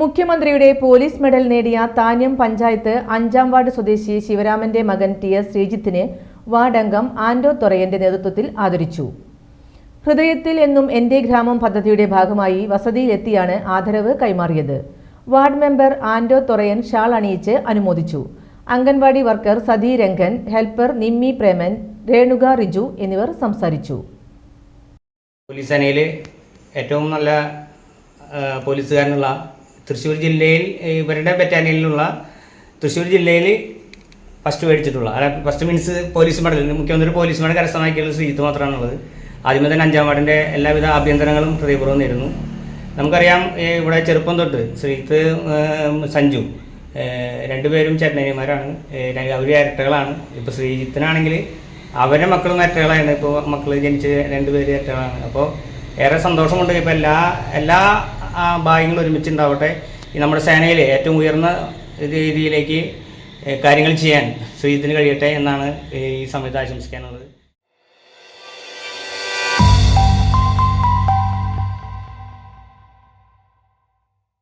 മുഖ്യമന്ത്രിയുടെ police medal നേടിയ താന്യം പഞ്ചായത്ത് അഞ്ചാം വാർഡ് സ്വദേശി ശിവരാമന്റെ മകൻ ടി എസ് ശ്രീജിത്തിനെ വാർഡ് അംഗം ആൻഡോ തൊറയന്റെ നേതൃത്വത്തിൽ ആദരിച്ചു. ഹൃദയത്തിൽ എന്നും എന്റെ ഗ്രാമം പദ്ധതിയുടെ ഭാഗമായി വസതിയിലെത്തിയാണ് ആദരവ് കൈമാറിയത്. Ward member Ando Thorayan shawl അണിയിച്ച് അനുമോദിച്ചു. അംഗൻവാടി വർക്കർ സതി രംഗൻ ഹെൽപ്പർ നിമ്മി പ്രേമൻ രേണുക റിജു എന്നിവർ സംസാരിച്ചു. പോലീസ് സേനയിൽ ഏറ്റവും നല്ല പോലീസുകാരനുള്ള തൃശ്ശൂർ ജില്ലയിൽ ഇവരുടെ ബറ്റാലിയനിലുള്ള തൃശ്ശൂർ ജില്ലയിൽ ഫസ്റ്റ് മേടിച്ചിട്ടുള്ള അല്ല ഫസ്റ്റ് മീൻസ് പോലീസ് മെഡൽ മുഖ്യമന്ത്രി പോലീസ് മെഡൽ കരസ്ഥമാക്കിയുള്ള ശ്രീജിത്ത് മാത്രമാണുള്ളത്. ആദ്യമേ തന്നെ അഞ്ചാം വാർഡിന്റെ എല്ലാവിധ ആഭ്യന്തരങ്ങളും ഹൃദയപൂർവം നേരുന്നു. നമുക്കറിയാം ഇവിടെ ചെറുപ്പം തൊട്ട് ശ്രീജിത്ത് സഞ്ജു രണ്ടുപേരും ചെന്നൈമാരാണ് അവർ ഇരട്ടകളാണ്. ഇപ്പോൾ ശ്രീജിത്തിനാണെങ്കിൽ അവരുടെ മക്കളും ഇരട്ടകളാണ്. ഇപ്പോൾ മക്കൾ ജനിച്ച് രണ്ടുപേര് ഇരട്ടകളാണ്. അപ്പോൾ ഏറെ സന്തോഷമുണ്ട്. ഇപ്പോൾ എല്ലാ എല്ലാ ആ, ഒരുമിച്ച് ഈ നമ്മുടെ സേനയിൽ ഏറ്റവും ഉയർന്ന രീതിയിലേക്ക് കാര്യങ്ങൾ ചെയ്യാൻ ശ്രീജിത്തിന് കഴിയട്ടെ എന്നാണ് ഈ സമയത്ത് ആശംസിക്കാനുള്ളത്.